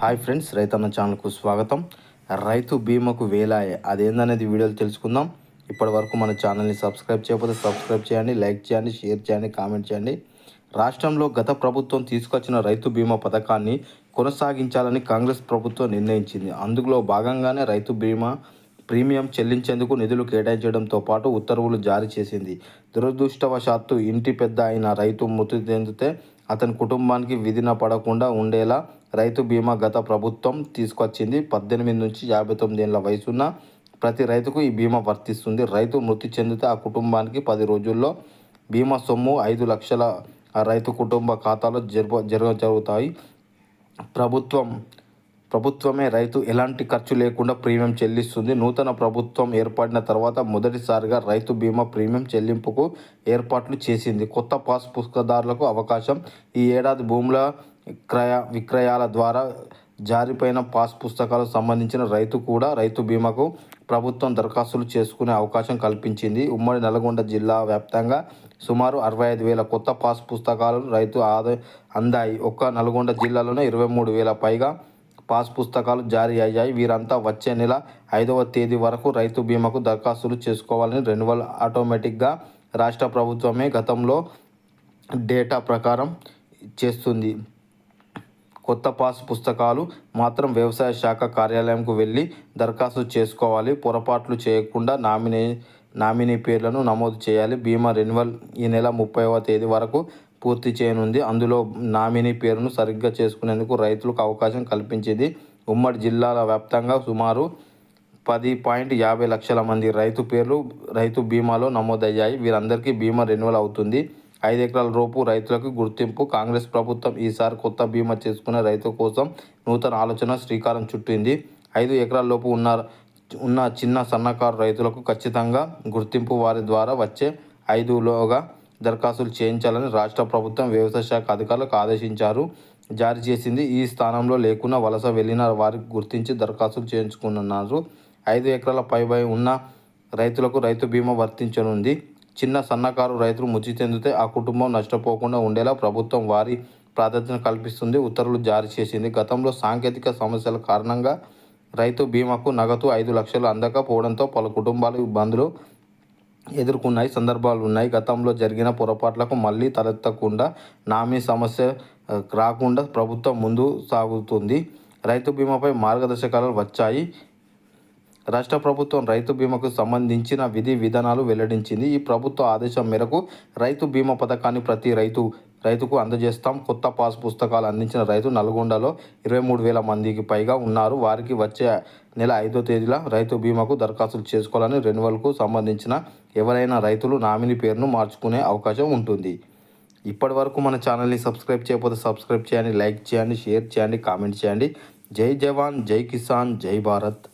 Hi friends రైతన్న ఛానల్కు స్వాగతం. రైతు బీమాకు వేలాయే. అదేందనేది వీడియోలు తెలుసుకుందాం. ఇప్పటి వరకు మన ఛానల్ని సబ్స్క్రైబ్ చేయకపోతే సబ్స్క్రైబ్ చేయండి లైక్ చేయండి షేర్ చేయండి కామెంట్ చేయండి. రాష్ట్రంలో గత ప్రభుత్వం తీసుకొచ్చిన రైతు బీమా పథకాన్ని కొనసాగించాలని కాంగ్రెస్ ప్రభుత్వం నిర్ణయించింది. అందులో భాగంగానే రైతు బీమా ప్రీమియం చెల్లించేందుకు నిధులు కేటాయించడంతో పాటు ఉత్తర్వులు జారీ చేసింది. దురదృష్టవశాత్తు ఇంటి పెద్ద అయిన రైతు మృతి చెందితే అతని కుటుంబానికి విధిన పడకుండా ఉండేలా రైతు బీమా గత ప్రభుత్వం తీసుకొచ్చింది. పద్దెనిమిది నుంచి యాభై తొమ్మిది ఏళ్ళ వయసున్న ప్రతి రైతుకు ఈ బీమా వర్తిస్తుంది. రైతు మృతి చెందితే ఆ కుటుంబానికి పది రోజుల్లో బీమా సొమ్ము ఐదు లక్షల రైతు కుటుంబ ఖాతాలో జరప జరగ జరుగుతాయి. ప్రభుత్వం ప్రభుత్వమే రైతు ఎలాంటి ఖర్చు లేకుండా ప్రీమియం చెల్లిస్తుంది. నూతన ప్రభుత్వం ఏర్పడిన తర్వాత మొదటిసారిగా రైతు బీమా ప్రీమియం చెల్లింపుకు ఏర్పాట్లు చేసింది. కొత్త పాస్ పుస్తకదారులకు అవకాశం. ఈ ఏడాది భూముల క్రయ విక్రయాల ద్వారా జారిపోయిన పాస్ పుస్తకాలకు సంబంధించిన రైతు కూడా రైతు బీమాకు ప్రభుత్వం దరఖాస్తులు చేసుకునే అవకాశం కల్పించింది. ఉమ్మడి నల్గొండ జిల్లా వ్యాప్తంగా సుమారు అరవై ఐదు వేల కొత్త పాస్ పుస్తకాలు రైతు ఆదా అందాయి. ఒక్క నల్గొండ జిల్లాలోనే ఇరవై మూడు వేల పైగా పాస్ పుస్తకాలు జారీ అయ్యాయి. వీరంతా వచ్చే నెల ఐదవ తేదీ వరకు రైతు బీమాకు దరఖాస్తులు చేసుకోవాలని రెన్యువల్ ఆటోమేటిక్గా రాష్ట్ర ప్రభుత్వమే గతంలో డేటా ప్రకారం చేస్తుంది. కొత్త పాస్ పుస్తకాలు మాత్రం వ్యవసాయ శాఖ కార్యాలయంకు వెళ్ళి దరఖాస్తు చేసుకోవాలి. పొరపాట్లు చేయకుండా నామినీ నామినీ పేర్లను నమోదు చేయాలి. బీమా రెన్యువల్ ఈ నెల ముప్పైవ తేదీ వరకు పూర్తి చేయనుంది. అందులో నామినీ పేరును సరిగ్గా చేసుకునేందుకు రైతులకు అవకాశం కల్పించింది. ఉమ్మడి జిల్లాల వ్యాప్తంగా సుమారు పది పాయింట్ యాభై లక్షల మంది రైతు పేర్లు రైతు బీమాలో నమోదయ్యాయి. వీరందరికీ బీమా రెన్యువల్ అవుతుంది. ఐదు ఎకరాల లోపు రైతులకు గుర్తింపు. కాంగ్రెస్ ప్రభుత్వం ఈసారి కొత్త బీమా చేసుకునే రైతు కోసం నూతన ఆలోచన శ్రీకారం చుట్టింది. ఐదు ఎకరాల లోపు ఉన్న ఉన్న చిన్న సన్నకారు రైతులకు ఖచ్చితంగా గుర్తింపు వారి ద్వారా వచ్చే ఐదులోగా దరఖాస్తులు చేయించాలని రాష్ట్ర ప్రభుత్వం వ్యవసాయ శాఖ అధికారులకు ఆదేశించారు. జారీ చేసింది ఈ స్థానంలో లేకుండా వలస వెళ్ళిన వారికి గుర్తించి దరఖాస్తులు చేయించుకున్నారు ఐదు ఎకరాల పైబై ఉన్న రైతులకు రైతు బీమా వర్తించనుంది. చిన్న సన్నకారు రైతులు మృతి చెందితే ఆ కుటుంబం నష్టపోకుండా ఉండేలా ప్రభుత్వం వారి ప్రాధాన్యతను కల్పిస్తుంది. ఉత్తర్వులు జారీ చేసింది. గతంలో సాంకేతిక సమస్యల కారణంగా రైతు బీమాకు నగదు ఐదు లక్షలు అందకపోవడంతో పలు కుటుంబాలు ఇబ్బందులు ఎదుర్కొన్నాయి సందర్భాలు ఉన్నాయి. గతంలో జరిగిన పొరపాట్లకు మళ్ళీ తలెత్తకుండా నామీ సమస్య రాకుండా ప్రభుత్వం ముందు సాగుతుంది. రైతు బీమాపై మార్గదర్శకాలు వచ్చాయి. రాష్ట్ర ప్రభుత్వం రైతు బీమాకు సంబంధించిన విధి విధానాలు వెల్లడించింది. ఈ ప్రభుత్వ ఆదేశం మేరకు రైతు బీమా పథకాన్ని ప్రతి రైతు రైతుకు అందజేస్తాం. కొత్త పాస్ పుస్తకాలు అందించిన రైతు నల్గొండలో ఇరవై మూడు వేల మందికి పైగా ఉన్నారు. వారికి వచ్చే నెల ఐదో తేదీల రైతు బీమాకు దరఖాస్తులు చేసుకోవాలని రెన్యువల్కు సంబంధించిన ఎవరైనా రైతులు నామినీ పేరును మార్చుకునే అవకాశం ఉంటుంది. ఇప్పటి వరకు మన ఛానల్ని సబ్స్క్రైబ్ చేయకపోతే సబ్స్క్రైబ్ చేయండి లైక్ చేయండి షేర్ చేయండి కామెంట్ చేయండి. జై జవాన్ జై కిసాన్ జై భారత్.